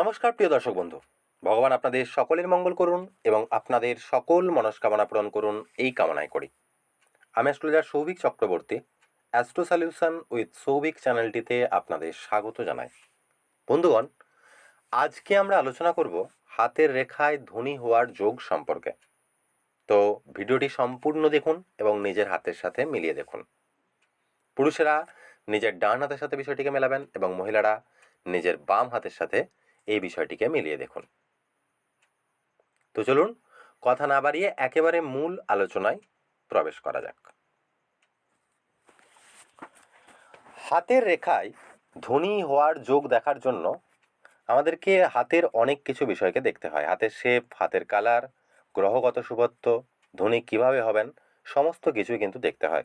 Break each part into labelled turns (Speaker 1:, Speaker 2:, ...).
Speaker 1: নমস্কার, প্রিয় দর্শক বন্ধু। ভগবান আপনাদের সকলের মঙ্গল করুন এবং আপনাদের সকল মনস্কামনা পূরণ করুন এই কামনাই করি। আমি astrologer Souvik Chakraborty, astro solution with Souvik চ্যানেলটিতে আপনাদের স্বাগত জানাই। বন্ধুগণ, আজকে আমরা আলোচনা করব হাতের রেখায় ধনী হওয়ার যোগ সম্পর্কে। তো ভিডিওটি সম্পূর্ণ দেখুন এবং নিজের হাতের সাথে মিলিয়ে দেখুন। পুরুষেরা নিজের ডান হাতের সাথে বিষয়টিকে মেলাবেন এবং মহিলারা নিজের বাম হাতের সাথে এই বিষয়টিকে মিলিয়ে দেখুন। তো চলুন, কথা না বাড়িয়ে একেবারে মূল আলোচনায় প্রবেশ করা যাক। হাতের রেখায় ধনী হওয়ার যোগ দেখার জন্য আমাদেরকে হাতের অনেক কিছু বিষয়কে দেখতে হয়। হাতের শেপ হাতের কালার গ্রহগত শুভত্ব ধনী কীভাবে হবেন, সমস্ত কিছুই কিন্তু দেখতে হয়।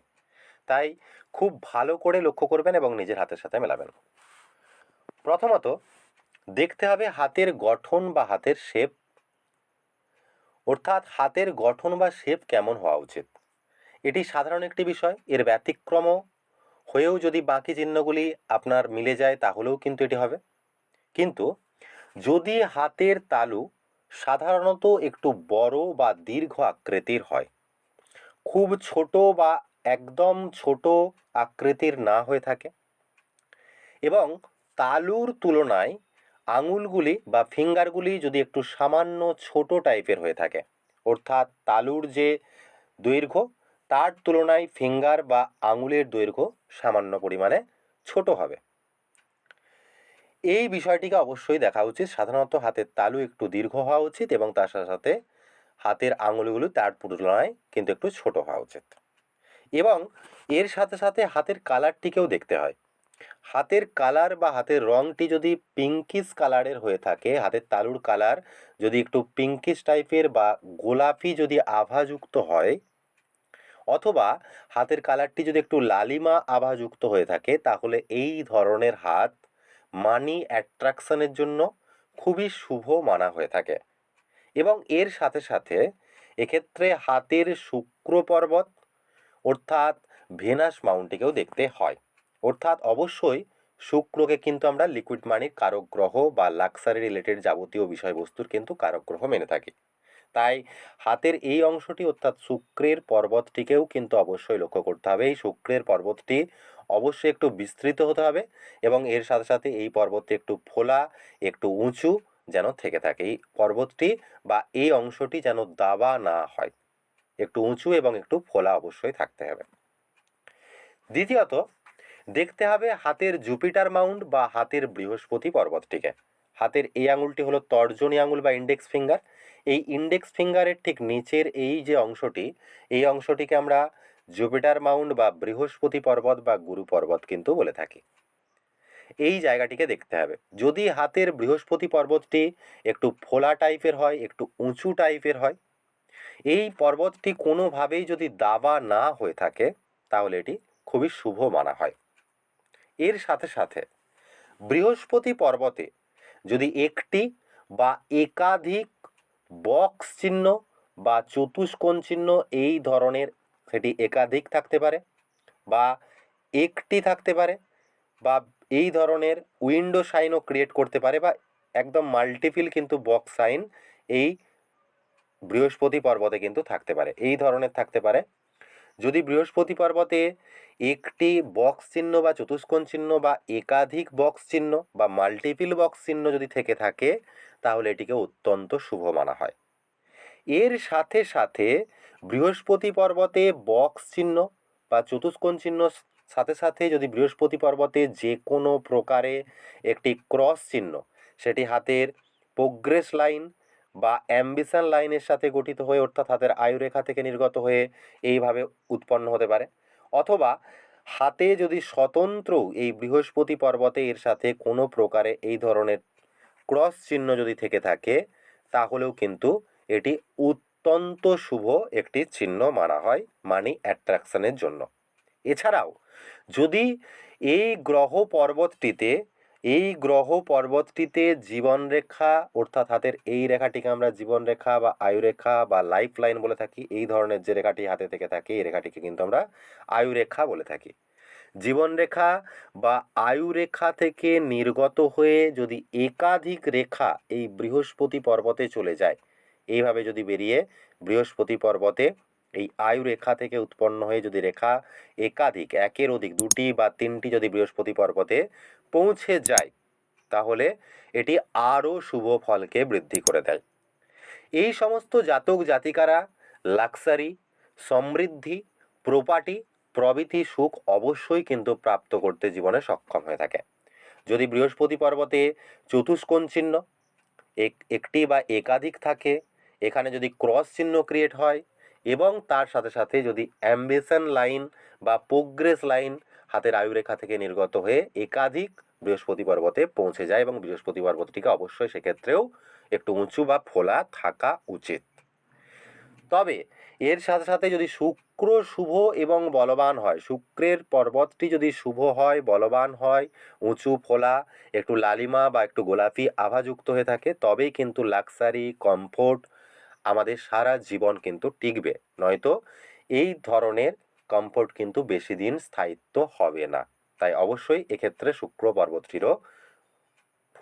Speaker 1: তাই খুব ভালো করে লক্ষ্য করবেন এবং নিজের হাতের সাথে মেলাবেন। প্রথমত দেখতে হবে হাতের গঠন বা হাতের শেপ। অর্থাৎ হাতের গঠন বা শেপ কেমন হওয়া উচিত? এটি সাধারণ একটি বিষয়, এর ব্যতিক্রম হয়েও যদি বাকি চিহ্নগুলি আপনার মিলে যায়, তাহলেও কিন্তু এটি হবে। কিন্তু যদি হাতের তালু সাধারণত একটু বড় বা দীর্ঘ আকৃতির হয়, খুব ছোট বা একদম ছোট আকৃতির না হয়ে থাকে এবং তালুর তুলনায় আঙুলগুলি বা ফিঙ্গারগুলি যদি একটু সামান্য ছোট টাইপের হয়ে থাকে, অর্থাৎ তালুর যে দৈর্ঘ্য, তার তুলনায় ফিঙ্গার বা আঙুলের দৈর্ঘ্য সামান্য পরিমাণে ছোট হবে। এই বিষয়টিকে অবশ্যই দেখা উচিত। সাধারণত হাতের তালু একটু দীর্ঘ হওয়া উচিত এবং তার সাথে সাথে হাতের আঙুলগুলো তার তুলনায় কিন্তু একটু ছোট হওয়া উচিত। এবং এর সাথে সাথে হাতের কালারটিকেও দেখতে হয়। হাতের কালার বা হাতের রঙটি যদি পিঙ্কিশ কালারের হয়ে থাকে, হাতের তালুর কালার যদি একটু পিঙ্কিশ টাইপের বা গোলাপি যদি আভাযুক্ত হয়, অথবা হাতের কালারটি যদি একটু লালিমা আভাযুক্ত হয়ে থাকে, তাহলে এই ধরনের হাত মানি অ্যাট্রাকশনের জন্য খুবই শুভ মানা হয়ে থাকে। এবং এর সাথে সাথে এক্ষেত্রে হাতের শুক্র পর্বত অর্থাৎ ভেনাস মাউন্টটিকেও দেখতে হয়। অর্থাৎ অবশ্যই শুক্রকে কিন্তু আমরা লিকুইড মানির কারক গ্রহ বা লাক্সারি রিলেটেড যাবতীয় বিষয়বস্তুর কিন্তু কারক গ্রহ মেনে থাকি। তাই হাতের এই অংশটি অর্থাৎ শুক্রের পর্বতটিকেও কিন্তু অবশ্যই লক্ষ্য করতে হবে। এই শুক্রের পর্বতটি অবশ্যই একটু বিস্তৃত হতে হবে এবং এর সাথে সাথে এই পর্বতটি একটু ফোলা, একটু উঁচু যেন থেকে থাকে। এই পর্বতটি বা এই অংশটি যেন দাবা না হয়। একটু উঁচু এবং একটু ফোলা অবশ্যই থাকতে হবে। দ্বিতীয়ত দেখতে হবে হাতের জুপিটার মাউন্ট বা হাতের বৃহস্পতি পর্বতটিকে। হাতের এই আঙুলটি হলো তর্জনী আঙুল বা ইন্ডেক্স ফিঙ্গার এই ইন্ডেক্স ফিঙ্গারের ঠিক নিচের এই যে অংশটি, এই অংশটিকে আমরা জুপিটার মাউন্ট বা বৃহস্পতি পর্বত বা গুরু পর্বত কিন্তু বলে থাকি। এই জায়গাটিকে দেখতে হবে। যদি হাতের বৃহস্পতি পর্বতটি একটু ফোলা টাইপের হয়, একটু উঁচু টাইপের হয়, এই পর্বতটি কোনোভাবেই যদি দাবা না হয়ে থাকে, তাহলে এটি খুবই শুভ মানা হয়। এর সাথে সাথে বৃহস্পতি পর্বতে যদি একটি বা একাধিক বক্স চিহ্ন বা চতুষ্কোণ চিহ্ন এই ধরনের সেটি একাধিক থাকতে পারে বা একটি থাকতে পারে বা এই ধরনের উইন্ডো সাইনও ক্রিয়েট করতে পারে বা একদম মাল্টিপিল কিন্তু বক্স সাইন এই বৃহস্পতি পর্বতে কিন্তু থাকতে পারে, এই ধরনের থাকতে পারে। যদি বৃহস্পতি পর্বতে একটি বক্স চিহ্ন বা চতুষ্কোণ চিহ্ন বা একাধিক বক্স চিহ্ন বা মাল্টিপিল বক্স চিহ্ন যদি থেকে থাকে, তাহলে এটিকে অত্যন্ত শুভ মানা হয়। এর সাথে সাথে বৃহস্পতি পর্বতে বক্স চিহ্ন বা চতুষ্কোণ চিহ্ন সাথে সাথে যদি বৃহস্পতি পর্বতে যে কোনো প্রকারে একটি ক্রস চিহ্ন, সেটি হাতের প্রোগ্রেস লাইন বা অ্যাম্বিশন লাইনের সাথে গঠিত হয়ে, অর্থাৎ হাতের আয়ুরেখা থেকে নির্গত হয়ে এইভাবে উৎপন্ন হতে পারে। অথবা হাতে যদি স্বতন্ত্র এই বৃহস্পতি পর্বতে এর সাথে কোনো প্রকারে এই ধরনের ক্রস চিহ্ন যদি থেকে থাকে, তাহলেও কিন্তু এটি অত্যন্ত শুভ একটি চিহ্ন মানা হয় মানি অ্যাট্রাকশনের জন্য। এছাড়াও যদি এই গ্রহ পর্বতটিতে এই গ্রহ পর্বতটিতে জীবনরেখা অর্থাৎ হাতের এই রেখাটিকে আমরা জীবনরেখা বা আয়ুরেখা বা লাইফ লাইন বলে থাকি, এই ধরনের যে রেখাটি হাতে থেকে থাকে, এই রেখাটিকে কিন্তু আমরা আয়ুরেখা বলে থাকি। জীবনরেখা বা আয়ুরেখা থেকে নির্গত হয়ে যদি একাধিক রেখা এই বৃহস্পতি পর্বতে চলে যায়, এইভাবে যদি বেরিয়ে বৃহস্পতি পর্বতে এই আয়ু রেখা থেকে উৎপন্ন হয়ে যদি রেখা একাধিক, একের অধিক দুটি বা তিনটি যদি বৃহস্পতি পর্বতে পৌঁছে যায়, তাহলে এটি আরও শুভ ফলকে বৃদ্ধি করে দেয়। এই সমস্ত জাতক জাতিকারা লাক্সারি, সমৃদ্ধি, প্রপার্টি, প্রভৃতি সুখ অবশ্যই কিন্তু প্রাপ্ত করতে জীবনে সক্ষম হয়ে থাকে। যদি বৃহস্পতি পর্বতে চতুষ্কোণ চিহ্ন এক- একটি বা একাধিক থাকে, এখানে যদি ক্রস চিহ্ন ক্রিয়েট হয় এবং তার সাথে সাথে যদি অ্যাম্বিশন লাইন বা প্রোগ্রেস লাইন হাতের আয়ুরেখা থেকে নির্গত হয়ে একাধিক বৃহস্পতি পর্বতে পৌঁছে যায় এবং বৃহস্পতি পর্বতটিকে অবশ্যই সেক্ষেত্রেও একটু উঁচু বা ফোলা থাকা উচিত। তবে এর সাথে সাথে যদি শুক্র শুভ এবং বলবান হয়, শুক্রের পর্বতটি যদি শুভ হয়, বলবান হয়, উঁচু, ফোলা, একটু লালিমা বা একটু গোলাপি আভাযুক্ত হয়ে থাকে, তবেই কিন্তু লাক্সারি, কমফোর্ট আমাদের সারা জীবন কিন্তু টিকবে। নয়তো এই ধরনের কমফোর্ট কিন্তু বেশি দিন স্থায়িত্ব হবে না। তাই অবশ্যই এক্ষেত্রে শুক্র পর্বতটিরও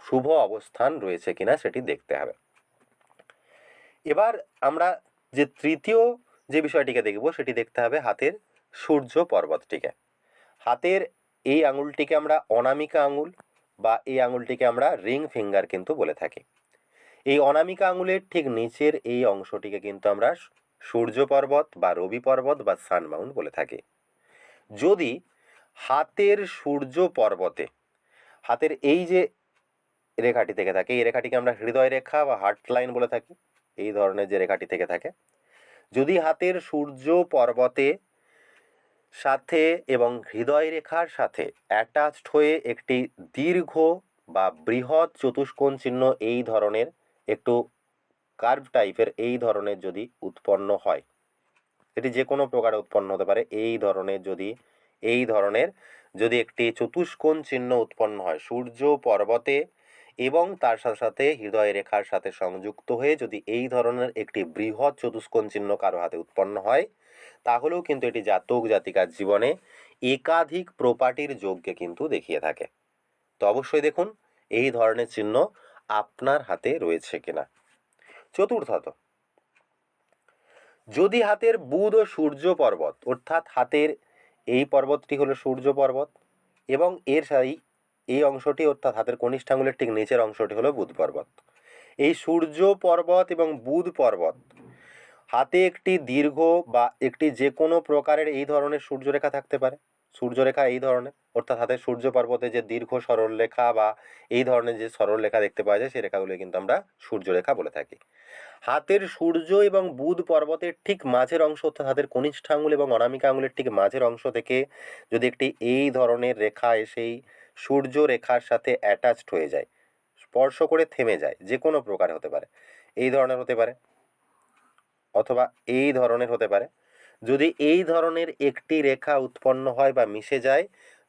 Speaker 1: শুভ অবস্থান রয়েছে কিনা সেটি দেখতে হবে। এবার আমরা যে তৃতীয় যে বিষয়টিকে দেখব সেটি দেখতে হবে হাতের সূর্য পর্বতটিকে। হাতের এই আঙুলটিকে আমরা অনামিকা আঙুল বা এই আঙুলটিকে আমরা রিং ফিঙ্গার কিন্তু বলে থাকি। এই অনামিকা আঙুলের ঠিক নিচের এই অংশটিকে কিন্তু আমরা সূর্য পর্বত বা রবি পর্বত বা সান মাউন্ট বলে থাকে। যদি হাতের সূর্য পর্বতে, হাতের এই যে রেখাটি থেকে থাকে, এই রেখাটিকে আমরা হৃদয় রেখা বা হার্ট লাইন বলে থাকি, এই ধরনের যে রেখাটি থেকে থাকে, যদি হাতের সূর্য পর্বতে সাথে এবং হৃদয় রেখার সাথে অ্যাটাচড হয়ে একটি দীর্ঘ বা বৃহৎ চতুষ্কোণ চিহ্ন এই ধরনের একটু কার্ভ টাইপের এই ধরনের যদি উৎপন্ন হয়, এটি যে কোনো প্রকারে উৎপন্ন হতে পারে, এই ধরনের যদি, এই ধরনের যদি একটি চতুষ্কোণ চিহ্ন উৎপন্ন হয়, সূর্য পর্বতে এবং তার সাথে সাথে হৃদয় রেখার সাথে সংযুক্ত হয়ে যদি এই ধরনের একটি বৃহৎ চতুষ্কোণ চিহ্ন কারও হাতে উৎপন্ন হয়, তাহলেও কিন্তু এটি জাতক জাতিকার জীবনে একাধিক প্রপার্টির যোগকে কিন্তু দেখিয়ে থাকে। তো অবশ্যই দেখুন, এই ধরনের চিহ্ন আপনার হাতে রয়েছে কিনা। চতুর্থত যদি হাতের বুধ ও সূর্য পর্বত, অর্থাৎ হাতের এই পর্বতটি হলো সূর্য পর্বত, এবং এর সাই, এই অংশটি, অর্থাৎ হাতের কনিষ্ঠ আঙুলের ঠিক নিচের অংশটি হলো বুধ পর্বত। এই সূর্য পর্বত এবং বুধ পর্বত হাতে একটি দীর্ঘ বা একটি যে কোনো প্রকারের এই ধরনের সূর্যরেখা থাকতে পারে। সূর্যরেখা এই ধরনের, অর্থাৎ হাতের সূর্য পর্বতে যে দীর্ঘ সরলরেখা বা এই ধরনের যে সরলরেখা দেখতে পাওয়া যায় সেই রেখাগুলো কিন্তু আমরা সূর্যরেখা বলে থাকি। হাতের সূর্য এবং বুধ পর্বতের ঠিক মাঝের অংশ, অর্থাৎ হাতের কনিষ্ঠ আঙুল এবং অনামিকা আঙুলের ঠিক মাঝের অংশ থেকে যদি একটি এই ধরনের রেখা এসেই সূর্য রেখার সাথে অ্যাটাচড হয়ে যায়, স্পর্শ করে থেমে যায়, যে কোনো প্রকার হতে পারে। এই ধরনের হতে পারে অথবা এই ধরনের হতে পারে। যদি এই ধরনের একটি রেখা উৎপন্ন হয় বা মিশে যায়,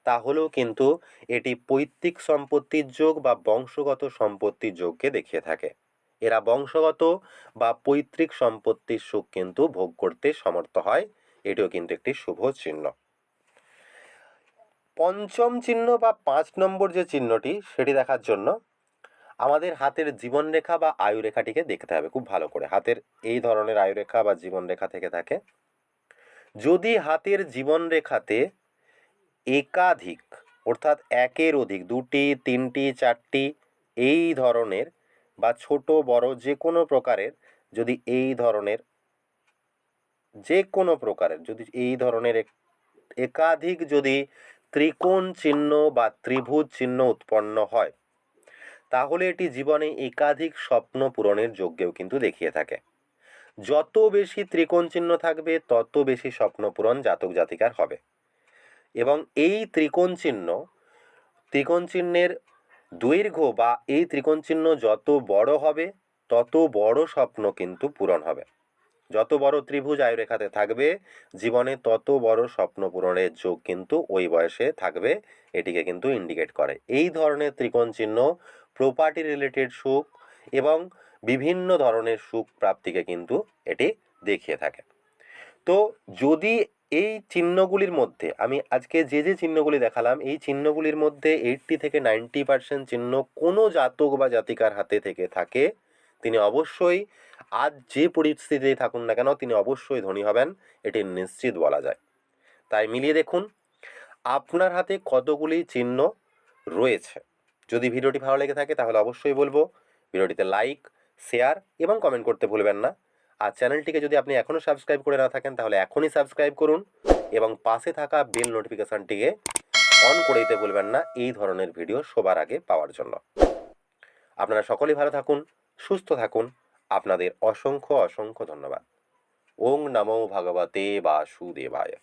Speaker 1: তাহলেও কিন্তু এটি পৈতৃক সম্পত্তির যোগ বা বংশগত সম্পত্তির যোগকে দেখিয়ে থাকে। এরা বংশগত বা পৈতৃক সম্পত্তির সুখ কিন্তু ভোগ করতে সমর্থ হয়, এটিও কিন্তু একটি শুভ চিহ্ন। পঞ্চম চিহ্ন বা পাঁচ নম্বর যে চিহ্নটি, সেটি দেখার জন্য আমাদের হাতের জীবনরেখা বা আয়ুরেখাটিকে দেখতে হবে, খুব ভালো করে। হাতের এই ধরনের আয়ুরেখা বা জীবনরেখা থেকে থাকে। যদি হাতের জীবনরেখাতে একাধিক, অর্থাৎ একের অধিক, দুটি, তিনটি, চারটি, এই ধরনের বা ছোট, বড় যে কোনো প্রকারের যদি এই ধরনের, যে কোনো প্রকারের যদি এই ধরনের একাধিক যদি ত্রিকোণ চিহ্ন বা ত্রিভুজ চিহ্ন উৎপন্ন হয়, তাহলে এটি জীবনে একাধিক স্বপ্ন পূরণের যোগ্যও কিন্তু দেখিয়ে থাকে। যত বেশি ত্রিকোণ চিহ্ন থাকবে, তত বেশি স্বপ্নপূরণ জাতক জাতিকার হবে। এবং এই ত্রিকোণ চিহ্ন, ত্রিকোণ চিহ্নের দৈর্ঘ্য বা এই ত্রিকোণ চিহ্ন যত বড় হবে, তত বড় স্বপ্ন কিন্তু পূরণ হবে। যত বড় ত্রিভুজ আয়ুরেখাতে থাকবে, জীবনে তত বড় স্বপ্ন পূরণের যোগ কিন্তু ওই বয়সে থাকবে, এটিকে কিন্তু ইন্ডিকেট করে। এই ধরনের ত্রিকোণ চিহ্ন প্রপার্টি রিলেটেড সুখ এবং বিভিন্ন ধরনের সুখ প্রাপ্তিকে কিন্তু এটি দেখিয়ে থাকে। তো যদি এই চিহ্নগুলির মধ্যে, আমি আজকে যে যে চিহ্নগুলি দেখালাম, এই চিহ্নগুলির মধ্যে এইটটি থেকে নাইনটি পার্সেন্ট চিহ্ন কোনো জাতক বা জাতিকার হাতে থেকে থাকে, তিনি অবশ্যই আজ যে পরিস্থিতিতে থাকুন না কেন, তিনি অবশ্যই ধনী হবেন, এটি নিশ্চিত বলা যায়। তাই মিলিয়ে দেখুন, আপনার হাতে কতগুলি চিহ্ন রয়েছে? যদি ভিডিওটি ভালো লেগে থাকে তাহলে অবশ্যই বলব, ভিডিওটিতে লাইক শেয়ার এবং কমেন্ট করতে ভুলবেন না। আর চ্যানেলটিকে যদি আপনি এখনও সাবস্ক্রাইব করে না থাকেন, তাহলে এখনই সাবস্ক্রাইব করুন এবং পাশে থাকা বেল নোটিফিকেশানটিকে অন করে দিতে ভুলবেন না এই ধরনের ভিডিও সবার আগে পাওয়ার জন্য। আপনারা সকলেই ভালো থাকুন, সুস্থ থাকুন। আপনাদের অসংখ্য অসংখ্য ধন্যবাদ। ওং নমো ভগবতে বাসুদেবায়।